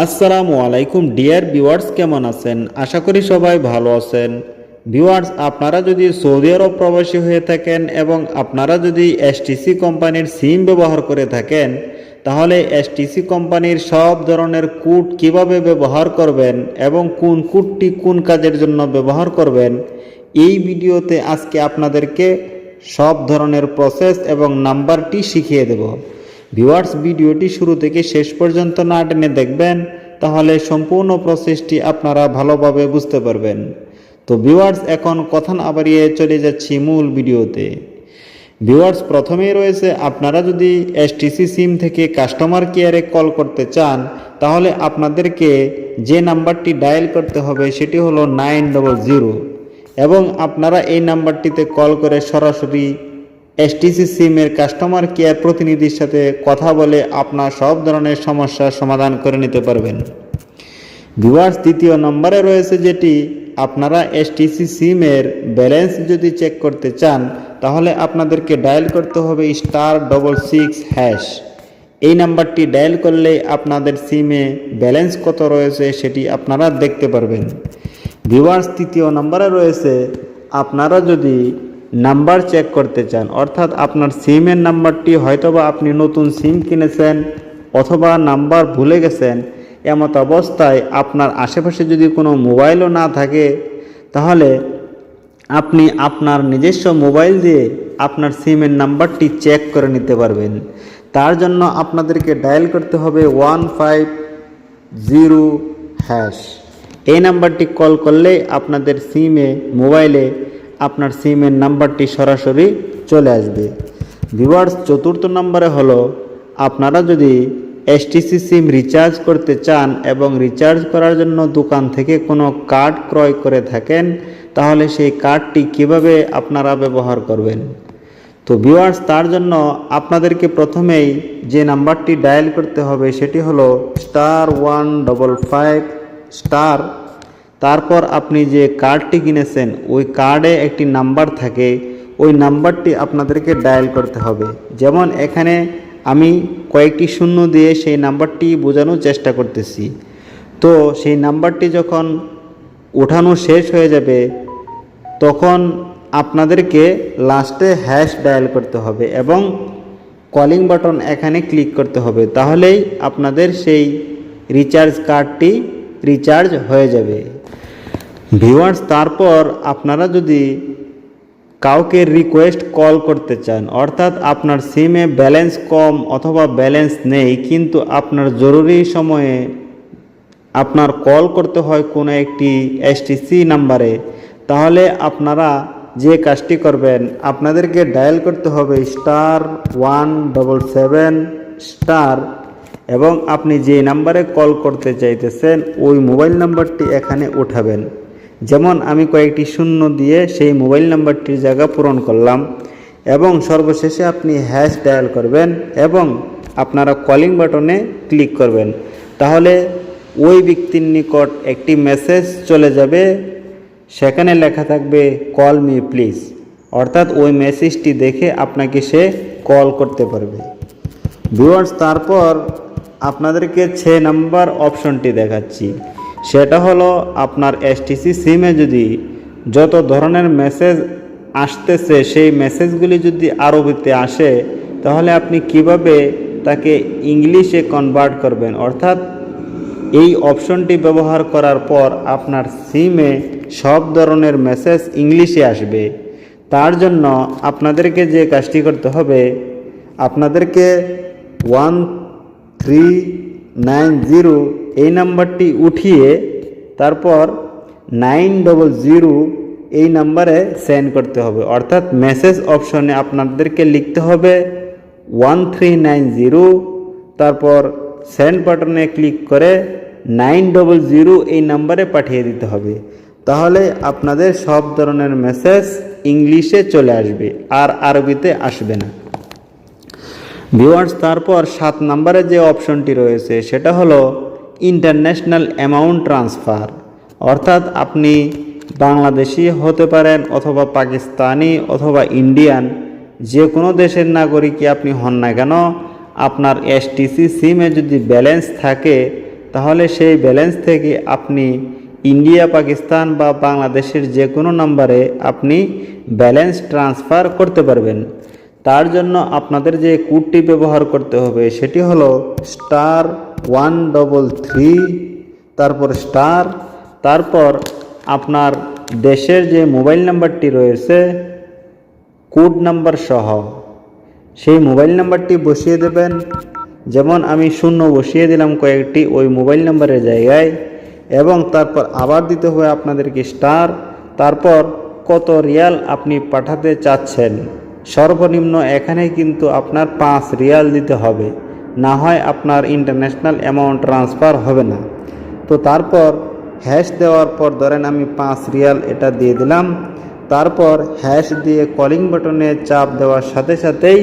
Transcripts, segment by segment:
আসসালামু আলাইকুম, dear viewers, কেমন আছেন? আশা করি সবাই ভালো আছেন। ভিউয়ার্স, আপনারা যদি সৌদি আরব প্রবাসী হয়ে থাকেন এবং আপনারা যদি এসটিসি কোম্পানির সিম ব্যবহার করে থাকেন, তাহলে এসটিসি কোম্পানির সব ধরনের কুট কীভাবে ব্যবহার করবেন এবং কোন কুটটি কোন কাজের জন্য ব্যবহার করবেন, এই ভিডিওতে আজকে আপনাদেরকে সব ধরনের প্রসেস এবং নাম্বারটি শিখিয়ে দেব। ভিউয়ার্স, ভিডিওটি শুরু থেকে শেষ পর্যন্ত না টেনে দেখবেন, তাহলে সম্পূর্ণ প্রসেসটি আপনারা ভালোভাবে বুঝতে পারবেন। তো ভিউয়ার্স, এখন কথা না বাড়িয়ে চলে যাচ্ছি মূল ভিডিওতে। ভিউয়ার্স, প্রথমেই রয়েছে, আপনারা যদি এসটিসি সিম থেকে কাস্টমার কেয়ারে কল করতে চান, তাহলে আপনাদেরকে যে নাম্বারটি ডায়াল করতে হবে সেটি হলো নাইন ডবল জিরো। এবং আপনারা এই নাম্বারটিতে কল করে সরাসরি এসটিসি সিমের কাস্টমার কেয়ার প্রতিনিধির সাথে কথা বলে আপনার সব ধরনের সমস্যার সমাধান করে নিতে পারবেন। ভিউয়ার্স দ্বিতীয় নম্বরে রয়েছে যেটি, আপনারা এসটিসি সিমের ব্যালেন্স যদি চেক করতে চান, তাহলে আপনাদেরকে ডায়াল করতে হবে স্টার ডবল সিক্স হ্যাশ এই নাম্বারটি ডায়াল করলে আপনাদের সিমে ব্যালেন্স কত রয়েছে সেটি আপনারা দেখতে পারবেন। ভিউয়ার্স তৃতীয় নম্বরে রয়েছে, আপনারা যদি নাম্বার চেক করতে চান, অর্থাৎ আপনার সিমের নাম্বারটি হয়তোবা আপনি নতুন সিম কিনেছেন অথবা নাম্বার ভুলে গেছেন, এমত অবস্থায় আপনার আশেপাশে যদি কোনো মোবাইলও না থাকে, তাহলে আপনি আপনার নিজস্ব মোবাইল দিয়ে আপনার সিমের নাম্বারটি চেক করে নিতে পারবেন। তার জন্য আপনাদেরকে ডায়াল করতে হবে ওয়ান ফাইভ জিরো হ্যাশ এই নাম্বারটি কল করলেই আপনাদের সিমে মোবাইলে আপনার সিমের নাম্বারটি সরাসরি চলে আসবে। ভিউয়ার্স চতুর্থ নম্বরে হলো, আপনারা যদি এসটিসি সিম রিচার্জ করতে চান এবং রিচার্জ করার জন্য দোকান থেকে কোনো কার্ড ক্রয় করে থাকেন, তাহলে সেই কার্ডটি কীভাবে আপনারা ব্যবহার করবেন? তো ভিউয়ার্স তার জন্য আপনাদেরকে প্রথমেই যে নাম্বারটি ডায়াল করতে হবে, সেটি হলো star one double five star তারপর আপনি যে কার্ডটি কিনেছেন, ওই কার্ডে একটি নাম্বার থাকে, ওই নাম্বারটি আপনাদেরকে ডায়াল করতে হবে। যেমন এখানে আমি কয়েকটি শূন্য দিয়ে সেই নাম্বারটি বোঝানোর চেষ্টা করতেছি। তো সেই নাম্বারটি যখন ওঠানো শেষ হয়ে যাবে, তখন আপনাদেরকে লাস্টে হ্যাশ ডায়াল করতে হবে এবং কলিং বাটন এখানে ক্লিক করতে হবে। তাহলেই আপনাদের সেই রিচার্জ কার্ডটি রিচার্জ হয়ে যাবে। ভিউয়ার্স তারপর আপনারা যদি কাউকে রিকোয়েস্ট কল করতে চান, অর্থাৎ আপনার সিমে ব্যালেন্স কম অথবা ব্যালেন্স নেই, কিন্তু আপনার জরুরি সময়ে আপনার কল করতে হয় কোনো একটি এসটিসি নাম্বারে তাহলে আপনারা যে কাজটি করবেন, আপনাদেরকে ডায়াল করতে হবে star one double seven star এবং আপনি যে নাম্বারে কল করতে চাইতেছেন, ওই মোবাইল নাম্বারটি এখানে উঠাবেন। যেমন আমি কয়েকটি শূন্য দিয়ে সেই মোবাইল নাম্বারটির জায়গা পূরণ করলাম এবং সর্বশেষে আপনি হ্যাশ ডায়াল করবেন এবং আপনারা কলিং বাটনে ক্লিক করবেন। তাহলে ওই ব্যক্তির নিকট একটি মেসেজ চলে যাবে। সেখানে লেখা থাকবে, কল মি, প্লিজ। অর্থাৎ ওই মেসেজটি দেখে আপনাকে সে কল করতে পারবে। ভিউয়ার্স, তারপর আপনাদেরকে ছ নাম্বার অপশনটি দেখাচ্ছি। সেটা হলো আপনার এসটিসি সিমে যদি যত ধরনের মেসেজ আসতেছে, সেই মেসেজগুলি যদি আরবিতে আসে, তাহলে আপনি কীভাবে তাকে ইংলিশে কনভার্ট করবেন? অর্থাৎ এই অপশনটি ব্যবহার করার পর আপনার সিমে সব ধরনের মেসেজ ইংলিশে আসবে। তার জন্য আপনাদেরকে যে কাজটি করতে হবে, আপনাদেরকে ওয়ান থ্রি নাইন জিরো এই নাম্বারটি উঠিয়ে তারপর নাইন ডবল জিরো এই নাম্বারে সেন্ড করতে হবে। অর্থাৎ মেসেজ অপশনে আপনাদেরকে লিখতে হবে ওয়ান থ্রি নাইন জিরো। তারপর সেন্ড বাটনে ক্লিক করে নাইন ডবল জিরো এই নাম্বারে পাঠিয়ে দিতে হবে। তাহলে আপনাদের সব ধরনের মেসেজ ইংলিশে চলে আসবে, আর আরবিতে আসবে না। ভিউয়ার্স, তারপর সাত নাম্বারে যে অপশনটি রয়েছে, সেটা হলো ইন্টারন্যাশনাল অ্যামাউন্ট ট্রান্সফার। অর্থাৎ আপনি বাংলাদেশি হতে পারেন অথবা পাকিস্তানি অথবা ইন্ডিয়ান যে কোনো দেশের নাগরিকই আপনি হন না কেন, আপনার এসটিসি সিমে যদি ব্যালেন্স থাকে, তাহলে সেই ব্যালেন্স থেকে আপনি ইন্ডিয়া, পাকিস্তান বা বাংলাদেশের যে কোনো নম্বরে আপনি ব্যালেন্স ট্রান্সফার করতে পারবেন। তার জন্য আপনাদের যে কোডটি ব্যবহার করতে হবে সেটি হলো স্টার ওয়ান ডবল থ্রি, তারপর স্টার, তারপর আপনার দেশের যে মোবাইল নাম্বারটি রয়েছে, কোড নাম্বার সহ। সেই মোবাইল নাম্বারটি বসিয়ে দেবেন। যেমন আমি শূন্য বসিয়ে দিলাম কয়েকটি ওই মোবাইল নাম্বারের জায়গায়, এবং তারপর আবার দিতে হবে আপনাদেরকে স্টার, তারপর কত রিয়াল আপনি পাঠাতে চাচ্ছেন। সর্বনিম্ন এখানে কিন্তু আপনার পাঁচ রিয়াল দিতে হবে। না হয় আপনার ইন্টারন্যাশনাল অ্যামাউন্ট ট্রান্সফার হবে না। তো তারপর হ্যাশ দেওয়ার পর ধরেন আমি পাঁচ রিয়াল এটা দিয়ে দিলাম। তারপর হ্যাশ দিয়ে কলিং বাটনে চাপ দেওয়ার সাথে সাথেই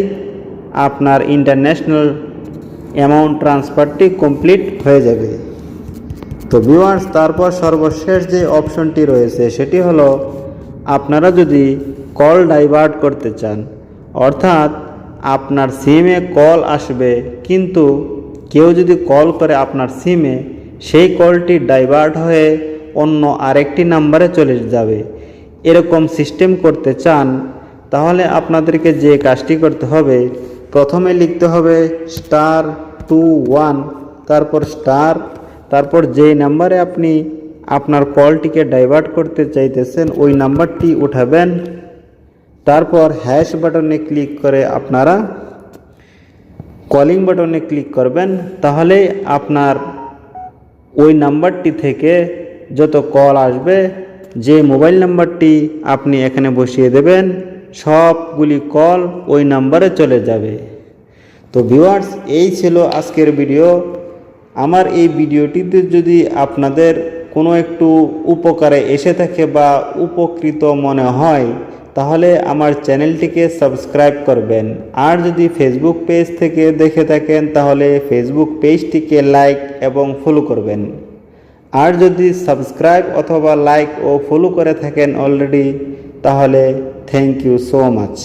আপনার ইন্টারন্যাশনাল অ্যামাউন্ট ট্রান্সফারটি কমপ্লিট হয়ে যাবে। তো ভিউয়ার্স, তারপর সর্বশেষ যে অপশনটি রয়েছে সেটি হলো, আপনারা যদি কল ডাইভার্ট করতে চান। অর্থাৎ আপনার সিমে কল আসবে, কিন্তু কেউ যদি কল করে আপনার সিমে সেই কলটি ডাইভার্ট হয়ে অন্য আরেকটি নাম্বারে চলে যাবে। এরকম সিস্টেম করতে চান, তাহলে আপনাদেরকে যে কাজটি করতে হবে, প্রথমে লিখতে হবে স্টার টু ওয়ান, তারপর স্টার, তারপর যেই নাম্বারে আপনি আপনার কলটিকে ডাইভার্ট করতে চাইতেছেন, ওই নাম্বারটি উঠাবেন। তারপর হ্যাশ বাটনে ক্লিক করে আপনারা কলিং বাটনে ক্লিক করবেন। তাহলে আপনার ওই নাম্বারটি থেকে যত কল আসবে, যে মোবাইল নাম্বারটি আপনি এখানে বসিয়ে দেবেন, সবগুলি কল ওই নাম্বারে চলে যাবে। তো ভিউয়ার্স এই ছিল আজকের ভিডিও আমার এই ভিডিওটিতে যদি আপনাদের কোনো একটু উপকারে এসে থাকে বা উপকৃত মনে হয় তাহলে আমার চ্যানেলটিকে সাবস্ক্রাইব করবেন। আর যদি ফেসবুক পেজ থেকে দেখে থাকেন, তাহলে ফেসবুক পেজটিকে লাইক এবং ফলো করবেন। আর যদি সাবস্ক্রাইব অথবা লাইক ও ফলো করে থাকেন অলরেডি তাহলে থ্যাংক ইউ সো মাচ